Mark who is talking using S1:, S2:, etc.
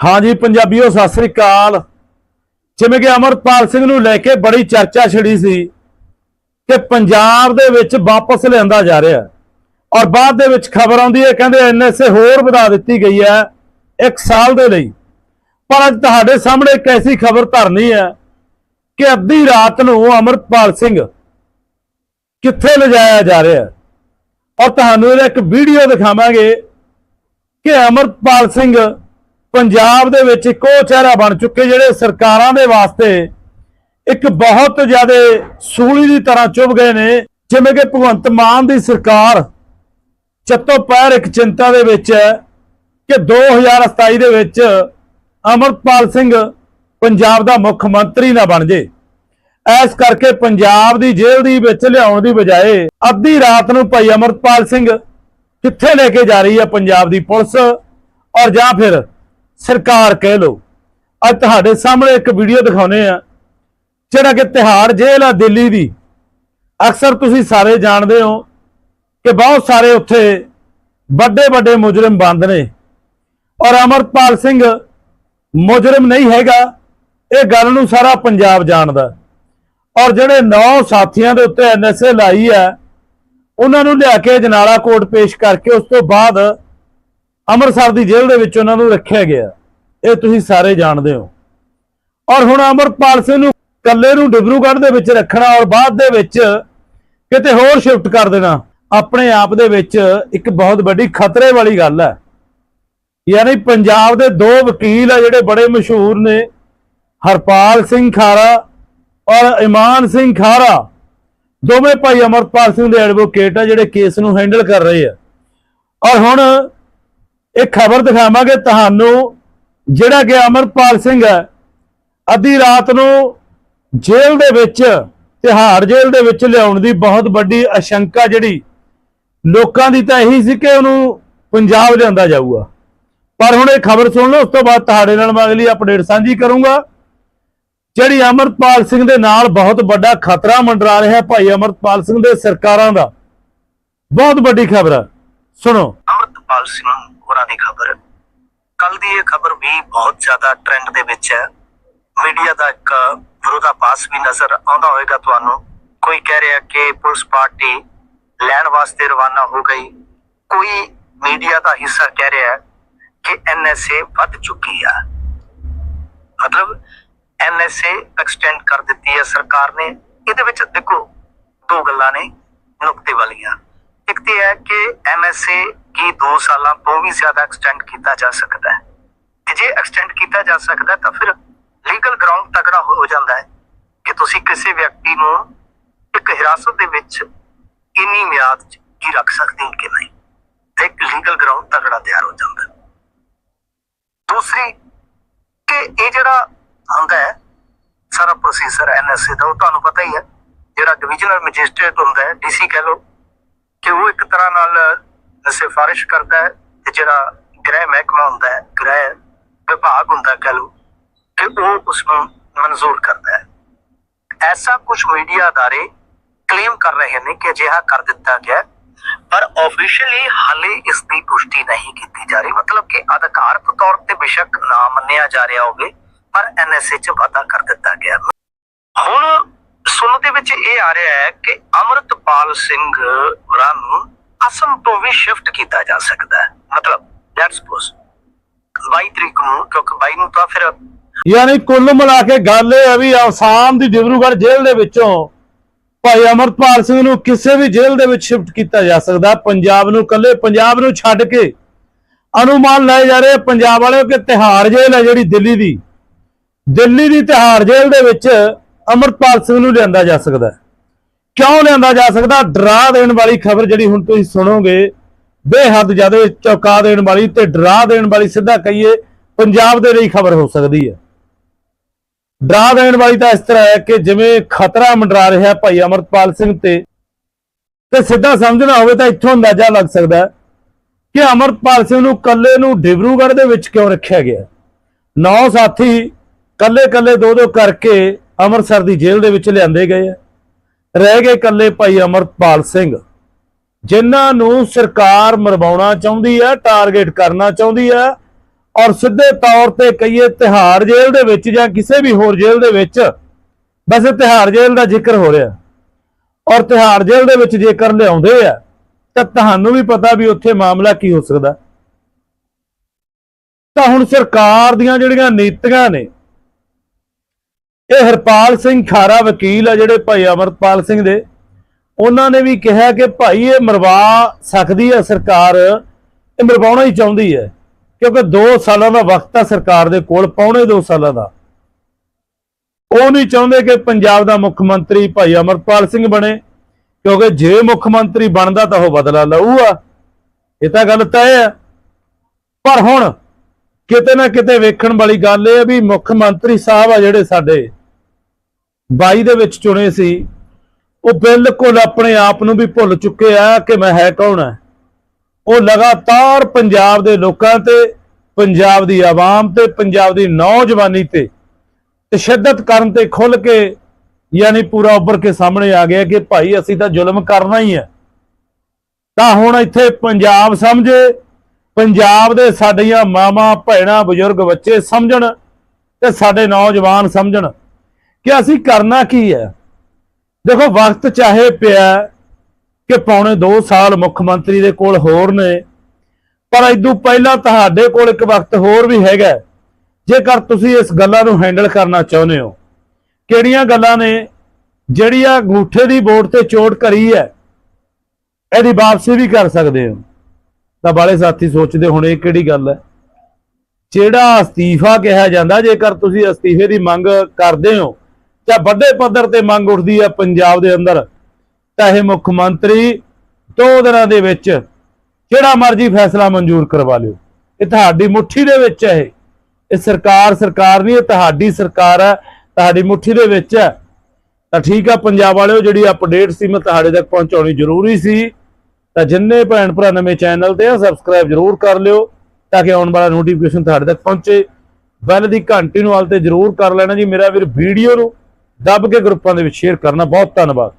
S1: ਹਾਂਜੀ, ਪੰਜਾਬੀਓ, ਸਤਿ ਸ੍ਰੀ ਅਕਾਲ। ਜਿਵੇਂ ਕਿ ਅਮਰਪਾਲ ਸਿੰਘ ਨੂੰ ਲੈ ਕੇ ਬੜੀ ਚਰਚਾ ਛਿੜੀ ਸੀ ਕਿ ਪੰਜਾਬ ਦੇ ਵਿੱਚ ਵਾਪਸ ਲਿਆਂਦਾ ਜਾ ਰਿਹਾ ਔਰ ਬਾਅਦ ਦੇ ਵਿੱਚ ਖਬਰ ਆਉਂਦੀ ਹੈ, ਕਹਿੰਦੇ ਐਨਐਸਏ ਹੋਰ ਵਧਾ ਦਿੱਤੀ ਗਈ ਹੈ ਇੱਕ ਸਾਲ ਦੇ ਲਈ। ਪਰ ਅੱਜ ਤੁਹਾਡੇ ਸਾਹਮਣੇ ਇੱਕ ਐਸੀ ਖਬਰ ਧਰਨੀ ਹੈ ਕਿ ਅੱਧੀ ਰਾਤ ਨੂੰ ਅਮਰਪਾਲ ਸਿੰਘ ਕਿੱਥੇ ਲਿਜਾਇਆ ਜਾ ਰਿਹਾ ਔਰ ਤੁਹਾਨੂੰ ਇਹਦਾ ਇੱਕ ਵੀਡੀਓ ਦਿਖਾਵਾਂਗੇ ਕਿ ਅਮਰਪਾਲ ਸਿੰਘ ਪੰਜਾਬ ਦੇ ਵਿੱਚ ਇੱਕ ਉਹ ਚਿਹਰਾ ਬਣ ਚੁੱਕੇ ਜਿਹੜੇ ਸਰਕਾਰਾਂ ਦੇ ਵਾਸਤੇ ਇੱਕ ਬਹੁਤ ਜ਼ਿਆਦਾ ਸੂਲੀ ਦੀ ਤਰ੍ਹਾਂ ਚੁੱਭ ਗਏ ਨੇ, ਜਿਵੇਂ ਕਿ ਭਗਵੰਤ ਮਾਨ ਦੀ ਸਰਕਾਰ ਚੱਤੋ ਪੈਰ ਇੱਕ ਚਿੰਤਾ ਦੇ ਵਿੱਚ ਹੈ ਕਿ 2027 ਦੇ ਵਿੱਚ ਅਮਰਪਾਲ ਸਿੰਘ ਪੰਜਾਬ ਦਾ ਮੁੱਖ ਮੰਤਰੀ ਨਾ ਬਣ ਜੇ। ਐਸ ਕਰਕੇ ਪੰਜਾਬ ਦੀ ਜੇਲ੍ਹ ਦੀ ਵਿੱਚ ਲਿਆਉਣ ਦੀ ਬਜਾਏ ਅੱਧੀ ਰਾਤ ਨੂੰ ਭਾਈ ਅਮਰਪਾਲ ਸਿੰਘ ਕਿੱਥੇ ਲੈ ਕੇ ਜਾ ਰਹੀ ਹੈ ਪੰਜਾਬ ਦੀ ਪੁਲਿਸ ਔਰ ਜਾਂ ਫਿਰ ਸਰਕਾਰ ਕਹਿ ਲੋ ਅੱਜ ਤੁਹਾਡੇ ਸਾਹਮਣੇ ਇੱਕ ਵੀਡੀਓ ਦਿਖਾਉਨੇ ਆ, ਜਿਹੜਾ ਕਿ ਤਿਹਾੜ ਜੇਲ੍ਹ ਆ ਦਿੱਲੀ ਦੀ। ਅਕਸਰ ਤੁਸੀਂ ਸਾਰੇ ਜਾਣਦੇ ਹੋ ਕਿ ਬਹੁਤ ਸਾਰੇ ਉੱਥੇ ਵੱਡੇ ਵੱਡੇ ਮੁਜਰਮ ਬੰਦ ਨੇ। ਔਰ ਅਮਰਪਾਲ ਸਿੰਘ ਮੁਜਰਮ ਨਹੀਂ ਹੈਗਾ, ਇਹ ਗੱਲ ਨੂੰ ਸਾਰਾ ਪੰਜਾਬ ਜਾਣਦਾ। ਔਰ ਜਿਹੜੇ ਨੌ ਸਾਥੀਆਂ ਦੇ ਉੱਤੇ ਐਨਐਸਏ ਲਾਈ ਹੈ ਉਹਨਾਂ ਨੂੰ ਲਿਆ ਕੇ ਜਨਾਲਾ ਕੋਰਟ ਪੇਸ਼ ਕਰਕੇ ਉਸ ਤੋਂ ਬਾਅਦ ਅੰਮ੍ਰਿਤਸਰ ਦੀ ਜੇਲ੍ਹ ਦੇ ਵਿੱਚ ਉਹਨਾਂ ਨੂੰ ਰੱਖਿਆ ਗਿਆ। ਇਹ ਤੁਸੀਂ ਸਾਰੇ ਜਾਣਦੇ ਹੋ। ਔਰ ਹੁਣ ਅਮਰਪਾਲ ਸਿੰਘ ਨੂੰ ਕੱਲੇ ਨੂੰ ਡਿਬਰੂਗੜ੍ਹ ਦੇ ਵਿੱਚ ਰੱਖਣਾ ਔਰ ਬਾਅਦ ਦੇ ਵਿੱਚ ਕਿਤੇ ਹੋਰ ਸ਼ਿਫਟ ਕਰ ਦੇਣਾ, ਆਪਣੇ ਆਪ ਦੇ ਵਿੱਚ ਇੱਕ ਬਹੁਤ ਵੱਡੀ ਖਤਰੇ ਵਾਲੀ ਗੱਲ ਹੈ। ਯਾਨੀ ਪੰਜਾਬ ਦੇ ਦੋ ਵਕੀਲ ਆ ਜਿਹੜੇ ਬੜੇ ਮਸ਼ਹੂਰ ਨੇ, ਹਰਪਾਲ ਸਿੰਘ ਖਾਰਾ ਔਰ ਇਮਾਨ ਸਿੰਘ ਖਾਰਾ। ਦੋਵੇਂ ਭਾਈ ਅਮਰਪਾਲ ਸਿੰਘ ਦੇ ਐਡਵੋਕੇਟ ਆ ਜਿਹੜੇ ਕੇਸ ਨੂੰ ਹੈਂਡਲ ਕਰ ਰਹੇ ਆ। ਔਰ ਹੁਣ ਇਹ ਖਬਰ ਦਿਖਾਵਾਂਗੇ ਤੁਹਾਨੂੰ, ਜਿਹੜਾ ਕਿ ਅਮਰਪਾਲ ਸਿੰਘ ਹੈ, ਅੱਧੀ ਰਾਤ ਨੂੰ ਜੇਲ੍ਹ ਦੇ ਵਿੱਚ, ਤਿਹਾੜ ਜੇਲ੍ਹ ਦੇ ਵਿੱਚ ਲਿਆਉਣ ਦੀ ਬਹੁਤ ਵੱਡੀ ਆਸ਼ੰਕਾ ਜਿਹੜੀ, ਲੋਕਾਂ ਦੀ ਤਾਂ ਇਹੀ ਸੀ ਕਿ ਉਹਨੂੰ ਪੰਜਾਬ ਲਿਆਂਦਾ ਜਾਊਗਾ। ਪਰ ਹੁਣ ਇਹ ਖਬਰ ਸੁਣ ਲਓ, ਉਸ ਤੋਂ ਬਾਅਦ ਤੁਹਾਡੇ ਨਾਲ ਮੈਂ ਅਗਲੀ ਅਪਡੇਟ ਸਾਂਝੀ ਕਰੂੰਗਾ। ਜਿਹੜੀ ਅਮਰਪਾਲ ਸਿੰਘ ਦੇ ਨਾਲ ਬਹੁਤ ਵੱਡਾ ਖਤਰਾ ਮੰਡਰਾ ਰਿਹਾ ਭਾਈ ਅਮਰਪਾਲ ਸਿੰਘ ਦੇ ਸਰਕਾਰਾਂ ਦਾ, ਬਹੁਤ ਵੱਡੀ ਖਬਰ ਹੈ। ਸੁਣੋ।
S2: ਅਮਰਤਪਾਲ ਸਿੰਘ ਹੋਰਾਂ ਦੀ ਖਬਰ। ਕੱਲ ਦੀ ਇਹ ਖਬਰ ਵੀ ਬਹੁਤ ਜ਼ਿਆਦਾ ਟ੍ਰੈਂਡ ਦੇ ਵਿੱਚ ਹੈ। ਮੀਡੀਆ ਦਾ ਇੱਕ ਵਿਰੋਧਾਭਾਸ ਵੀ ਨਜ਼ਰ ਆਉਂਦਾ ਹੋਵੇਗਾ ਤੁਹਾਨੂੰ। ਕੋਈ ਕਹਿ ਰਿਹਾ ਕਿ ਪੁਲਿਸ ਪਾਰਟੀ ਲੈਣ ਵਾਸਤੇ ਰਵਾਨਾ ਹੋ ਗਈ। ਕੋਈ ਮੀਡੀਆ ਦਾ ਹਿੱਸਾ ਕਹਿ ਰਿਹਾ ਹੈ ਕਿ ਐਨਐਸਏ ਵੱਧ ਚੁੱਕੀ ਆ। ਮਤਲਬ ਐਨਐਸਏ ਐਕਸਟੈਂਡ ਕਰ ਦਿੱਤੀ ਹੈ ਸਰਕਾਰ ਨੇ। ਇਹਦੇ ਵਿੱਚ ਦੇਖੋ ਦੋ ਗੱਲਾਂ ਨੇ, ਨੁਕਤੇ ਵਾਲੀਆਂ। ਇੱਕ ਤੇ ਹੈ ਕਿ ਐਮਐਸਏ ਕੀ 2 ਸਾਲਾਂ ਤੋਂ ਵੀ ਜ਼ਿਆਦਾ ਐਕਸਟੈਂਡ ਕੀਤਾ ਜਾ ਸਕਦਾ ਹੈ। ਤੇ ਜੇ ਐਕਸਟੈਂਡ ਕੀਤਾ ਜਾ ਸਕਦਾ ਤਾਂ ਫਿਰ ਲੀਗਲ ਗਰਾਊਂਡ ਤਗੜਾ ਹੋ ਜਾਂਦਾ ਹੈ ਕਿ ਤੁਸੀਂ ਕਿਸੇ ਵਿਅਕਤੀ ਨੂੰ ਇੱਕ ਹਿਰਾਸਤ ਦੇ ਵਿੱਚ ਇੰਨੀ ਮਿਆਦ ਕੀ ਰੱਖ ਸਕਦੇ ਹੋ ਕਿ ਨਹੀਂ। ਇੱਕ ਲੀਗਲ ਗਰਾਊਂਡ ਤਗੜਾ ਤਿਆਰ ਹੋ ਜਾਂਦਾ ਦੂਸਰੀ, ਕਿ ਇਹ ਜਿਹੜਾ ਹੁੰਦਾ ਹੈ, ਸਾਰਾ ਪ੍ਰੋਸੀਜਰ ਐਨਐਸਏ ਦਾ, ਉਹ ਤੁਹਾਨੂੰ ਪਤਾ ਹੀ ਹੈ। ਜਿਹੜਾ ਡਿਵੀਜ਼ਨਲ ਮੈਜਿਸਟ੍ਰੇਟ ਹੁੰਦਾ ਹੈ ਡੀਸੀ ਕਹ ਲਓ ਕਿ ਉਹ ਇੱਕ ਤਰ੍ਹਾਂ ਨਾਲ ਸਿਫਾਰਿਸ਼ ਕਰਦਾ ਹੈ ਤੇ ਜਿਹੜਾ ਗ੍ਰਹਿ ਮਹਿਕਮਾ ਹੁੰਦਾ ਹੈ, ਗ੍ਰਹਿ ਵਿਭਾਗ ਹੁੰਦਾ ਕਹ ਲਓ, ਕਿ ਉਹ ਉਸ ਨੂੰ ਮਨਜ਼ੂਰ ਕਰਦਾ ਹੈ। ਐਸਾ ਕੁਝ ਮੀਡੀਆ ਅਦਾਰੇ ਕਲੇਮ ਕਰ ਰਹੇ ਨੇ ਕਿ ਅਜਿਹਾ ਕਰ ਦਿੱਤਾ ਗਿਆ ਪਰ ਆਫੀਸ਼ੀਅਲੀ ਹਾਲੇ ਇਸ ਦੀ ਪੁਸ਼ਟੀ ਨਹੀਂ ਕੀਤੀ ਜਾ ਰਹੀ। ਮਤਲਬ ਕਿ ਅਧਿਕਾਰਤ ਤੌਰ ਤੇ ਬੇਸ਼ੱਕ ਨਾ ਮੰਨਿਆ ਜਾ ਰਿਹਾ ਹੋਵੇ, ਪਰ ਐਨਐਸਏ ਚ ਵਾਧਾ ਕਰ ਦਿੱਤਾ ਗਿਆ ਹੁਣ ਸੁਣਨ ਦੇ ਵਿੱਚ ਇਹ ਆ ਰਿਹਾ ਹੈ ਕਿ ਅਮਰਤਪਾਲ ਸਿੰਘ ਹੋਰਾਂ ਨੂੰ ਅਸਮ ਤੋਂ ਵੀ ਸ਼ਿਫਟ ਕੀਤਾ ਜਾ ਸਕਦਾ ਹੈ। ਮਤਲਬ ਲੈਟਸ ਸਪੋਜ਼ 22 ਤਰੀਕ ਨੂੰ, ਕਿਉਂਕਿ 22 ਨੂੰ ਤਾਂ ਫਿਰ
S1: ਯਾਨੀ ਕੁੱਲ ਮਿਲਾ ਕੇ ਗੱਲ ਇਹ ਹੈ ਵੀ ਆਸਾਮ ਦੀ ਡਿਬਰੂਗੜ੍ਹ ਜੇਲ੍ਹ ਦੇ ਵਿੱਚੋਂ ਭਾਈ ਅਮਰਪਾਲ ਸਿੰਘ ਨੂੰ ਕਿਸੇ ਵੀ ਜੇਲ੍ਹ ਦੇ ਵਿੱਚ ਸ਼ਿਫਟ ਕੀਤਾ ਜਾ ਸਕਦਾ ਪੰਜਾਬ ਨੂੰ ਕੱਲੇ ਪੰਜਾਬ ਨੂੰ ਛੱਡ ਕੇ ਅਨੁਮਾਨ ਲਾਏ ਜਾ ਰਹੇ ਪੰਜਾਬ ਵਾਲਿਓ ਕਿ ਤਿਹਾੜ ਜੇਲ੍ਹ ਹੈ ਜਿਹੜੀ ਦਿੱਲੀ ਦੀ। ਦਿੱਲੀ ਦੀ ਤਿਹਾੜ ਜੇਲ੍ਹ ਦੇ ਵਿੱਚ ਅਮਰਪਾਲ ਸਿੰਘ ਨੂੰ ਲਿਆਂਦਾ ਜਾ ਸਕਦਾ ਕਿਉਂ ਲਿਆਂਦਾ ਜਾ ਸਕਦਾ? ਡਰਾ ਦੇਣ ਵਾਲੀ ਖਬਰ ਜਿਹੜੀ ਹੁਣ ਤੁਸੀਂ ਸੁਣੋਗੇ, ਬੇਹੱਦ ਜ਼ਿਆਦਾ ਚੌਕਾ ਦੇਣ ਵਾਲੀ ਤੇ ਡਰਾ ਦੇਣ ਵਾਲੀ ਸਿੱਧਾ ਕਹੀਏ, ਪੰਜਾਬ ਦੇ ਲਈ ਖਬਰ ਹੋ ਸਕਦੀ ਹੈ। ਡਰਾ ਦੇਣ ਵਾਲੀ ਤਾਂ ਇਸ ਤਰ੍ਹਾਂ ਹੈ ਕਿ ਜਿਵੇਂ ਖਤਰਾ ਮੰਡਰਾ ਰਿਹਾ ਭਾਈ ਅਮਰਪਾਲ ਸਿੰਘ ਤੇ ਤੇ ਸਿੱਧਾ ਸਮਝਣਾ ਹੋਵੇ ਤਾਂ ਇੱਥੋਂ ਅੰਦਾਜ਼ਾ ਲੱਗ ਸਕਦਾ ਕਿ ਅਮਰਪਾਲ ਸਿੰਘ ਨੂੰ ਕੱਲੇ ਨੂੰ ਡਿਬਰੂਗੜ੍ਹ ਦੇ ਵਿੱਚ ਕਿਉਂ ਰੱਖਿਆ ਗਿਆ ਨੌ ਸਾਥੀ ਕੱਲੇ ਕੱਲੇ ਦੋ ਦੋ ਕਰਕੇ ਅੰਮ੍ਰਿਤਸਰ ਦੀ ਜੇਲ੍ਹ ਦੇ ਵਿੱਚ ਲਿਆਂਦੇ ਗਏ ਆ। ਰਹਿ ਗਏ ਇਕੱਲੇ ਭਾਈ ਅਮਰਪਾਲ ਸਿੰਘ, ਜਿਨ੍ਹਾਂ ਨੂੰ ਸਰਕਾਰ ਮਰਵਾਉਣਾ ਚਾਹੁੰਦੀ ਹੈ ਟਾਰਗੇਟ ਕਰਨਾ ਚਾਹੁੰਦੀ ਹੈ ਔਰ ਸਿੱਧੇ ਤੌਰ ਤੇ ਕਹੀਏ ਤਿਹਾੜ ਜੇਲ੍ਹ ਦੇ ਵਿੱਚ ਜਾਂ ਕਿਸੇ ਵੀ ਹੋਰ ਜੇਲ੍ਹ ਦੇ ਵਿੱਚ, ਵੈਸੇ ਤਿਹਾੜ ਜੇਲ੍ਹ ਦਾ ਜ਼ਿਕਰ ਹੋ ਰਿਹਾ। ਔਰ ਤਿਹਾੜ ਜੇਲ੍ਹ ਦੇ ਵਿੱਚ ਜੇਕਰ ਲਿਆਉਂਦੇ ਆ, ਤਾਂ ਤੁਹਾਨੂੰ ਵੀ ਪਤਾ ਵੀ ਉੱਥੇ ਮਾਮਲਾ ਕੀ ਹੋ ਸਕਦਾ। ਤਾਂ ਹੁਣ ਸਰਕਾਰ ਦੀਆਂ ਜਿਹੜੀਆਂ ਨੀਤੀਆਂ ਨੇ ਇਹ ਹਰਪਾਲ ਸਿੰਘ ਖਾਰਾ ਵਕੀਲ ਆ ਜਿਹੜੇ ਭਾਈ ਅਮਰਪਾਲ ਸਿੰਘ ਦੇ। ਉਹਨਾਂ ਨੇ ਵੀ ਕਿਹਾ ਕਿ ਭਾਈ ਇਹ ਮਰਵਾ ਸਕਦੀ ਹੈ ਸਰਕਾਰ, ਇਹ ਮਰਵਾਉਣਾ ਹੀ ਚਾਹੁੰਦੀ ਹੈ। ਕਿਉਂਕਿ 2 ਸਾਲਾਂ ਦਾ ਵਕਤ ਆ ਸਰਕਾਰ ਦੇ ਕੋਲ, ਪੌਣੇ 2 ਸਾਲਾਂ ਦਾ। ਉਹ ਨਹੀਂ ਚਾਹੁੰਦੇ ਕਿ ਪੰਜਾਬ ਦਾ ਮੁੱਖ ਮੰਤਰੀ ਭਾਈ ਅਮਰਪਾਲ ਸਿੰਘ ਬਣੇ। ਕਿਉਂਕਿ ਜੇ ਮੁੱਖ ਮੰਤਰੀ ਬਣਦਾ ਤਾਂ ਉਹ ਬਦਲਾ ਲਊਗਾ। ਇਹ ਤਾਂ ਗੱਲ ਤੈਅ ਹੈ ਪਰ ਹੁਣ ਕਿਤੇ ਨਾ ਕਿਤੇ ਵੇਖਣ ਵਾਲੀ ਗੱਲ ਇਹ ਹੈ ਵੀ ਮੁੱਖ ਮੰਤਰੀ ਸਾਹਿਬ ਆ ਜਿਹੜੇ ਸਾਡੇ। 22 ਦੇ ਵਿੱਚ ਚੁਣੇ ਸੀ। ਉਹ ਬਿਲਕੁਲ ਆਪਣੇ ਆਪ ਨੂੰ ਵੀ ਭੁੱਲ ਚੁੱਕੇ ਆ ਕਿ ਮੈਂ ਹੈ ਕੌਣ ਹੈ ਉਹ ਲਗਾਤਾਰ ਪੰਜਾਬ ਦੇ ਲੋਕਾਂ ਤੇ, ਪੰਜਾਬ ਦੀ ਆਵਾਮ ਤੇ, ਪੰਜਾਬ ਦੀ ਨੌਜਵਾਨੀ ਤੇ ਤਸ਼ੱਦਦ ਕਰਨ ਤੇ ਖੁੱਲ ਕੇ ਯਾਨੀ ਪੂਰਾ ਉੱਭਰ ਕੇ ਸਾਹਮਣੇ ਆ ਗਿਆ ਕਿ ਭਾਈ ਅਸੀਂ ਤਾਂ ਜ਼ੁਲਮ ਕਰਨਾ ਹੀ ਹੈ ਤਾਂ ਹੁਣ ਇੱਥੇ ਪੰਜਾਬ ਸਮਝੇ, ਪੰਜਾਬ ਦੇ ਸਾਡੀਆਂ ਮਾਵਾਂ, ਭੈਣਾਂ, ਬਜ਼ੁਰਗ, ਬੱਚੇ ਸਮਝਣ ਤੇ ਸਾਡੇ ਨੌਜਵਾਨ ਸਮਝਣ। ਕਿ ਅਸੀਂ ਕਰਨਾ ਕੀ ਹੈ? ਦੇਖੋ, ਵਕਤ ਚਾਹੇ ਪਿਆ ਕਿ ਪੌਣੇ 2 ਸਾਲ ਮੁੱਖ ਮੰਤਰੀ ਦੇ ਕੋਲ ਹੋਰ ਨੇ, ਪਰ ਇਦੋਂ ਪਹਿਲਾਂ ਤੁਹਾਡੇ ਕੋਲ ਇੱਕ ਵਕਤ ਹੋਰ ਵੀ ਹੈਗਾ ਜੇਕਰ ਤੁਸੀਂ ਇਸ ਗੱਲਾਂ ਨੂੰ ਹੈਂਡਲ ਕਰਨਾ ਚਾਹੁੰਦੇ ਹੋ, ਕਿਹੜੀਆਂ ਗੱਲਾਂ ਨੇ ਜਿਹੜੀਆਂ ਅੰਗੂਠੇ ਦੀ ਵੋਟ ਤੇ ਚੋਟ ਕਰੀ ਹੈ, ਇਹਦੀ ਵਾਪਸੀ ਵੀ ਕਰ ਸਕਦੇ ਹੋ। ਤਾਂ ਬਾਲੇ ਸਾਥੀ, ਸੋਚਦੇ ਹੁਣ ਇਹ ਕਿਹੜੀ ਗੱਲ ਹੈ? ਜਿਹੜਾ ਅਸਤੀਫਾ ਕਿਹਾ ਜਾਂਦਾ, ਜੇਕਰ ਤੁਸੀਂ ਅਸਤੀਫੇ ਦੀ ਮੰਗ ਕਰਦੇ ਹੋ ਜਾਂ ਵੱਡੇ ਪੱਧਰ ਤੇ ਮੰਗ ਉੱਠਦੀ ਹੈ ਪੰਜਾਬ ਦੇ ਅੰਦਰ, ਤਾਂ ਇਹ ਮੁੱਖ ਮੰਤਰੀ ਦੋ ਦਿਨਾਂ ਦੇ ਵਿੱਚ ਜਿਹੜਾ ਮਰਜ਼ੀ ਫੈਸਲਾ ਮਨਜ਼ੂਰ ਕਰਵਾ ਲਿਓ। ਇਹ ਤੁਹਾਡੀ ਮੁੱਠੀ ਦੇ ਵਿੱਚ ਹੈ ਇਹ। ਸਰਕਾਰ ਸਰਕਾਰ ਨਹੀਂ, ਇਹ ਤੁਹਾਡੀ ਸਰਕਾਰ ਹੈ, ਤੁਹਾਡੀ ਮੁੱਠੀ ਦੇ ਵਿੱਚ ਹੈ। ਤਾਂ ਠੀਕ ਆ, ਪੰਜਾਬ ਵਾਲਿਓ, ਜਿਹੜੀ ਅਪਡੇਟ ਸੀ, ਮੈਂ ਤੁਹਾਡੇ ਤੱਕ ਪਹੁੰਚਾਉਣੀ ਜ਼ਰੂਰੀ ਸੀ। ਤਾਂ ਜਿੰਨੇ ਭੈਣ ਭਰਾ ਨਵੇਂ ਚੈਨਲ ਤੇ ਆ ਸਬਸਕ੍ਰਾਈਬ ਜ਼ਰੂਰ ਕਰ ਲਿਓ, ਤਾਂ ਕਿ ਆਉਣ ਵਾਲਾ ਨੋਟੀਫਿਕੇਸ਼ਨ ਤੁਹਾਡੇ ਤੱਕ ਪਹੁੰਚੇ। ਬੈਲ ਦੀ ਘੰਟੀ ਨੂੰ ਹਾਲ ਤੇ ਜ਼ਰੂਰ ਕਰ ਲੈਣਾ ਜੀ, ਮੇਰਾ ਵੀਰ ਵੀਡੀਓ ਨੂੰ। ਦੱਬ ਕੇ ਗਰੁੱਪਾਂ ਦੇ ਵਿੱਚ ਸ਼ੇਅਰ ਕਰਨਾ। ਬਹੁਤ ਧੰਨਵਾਦ।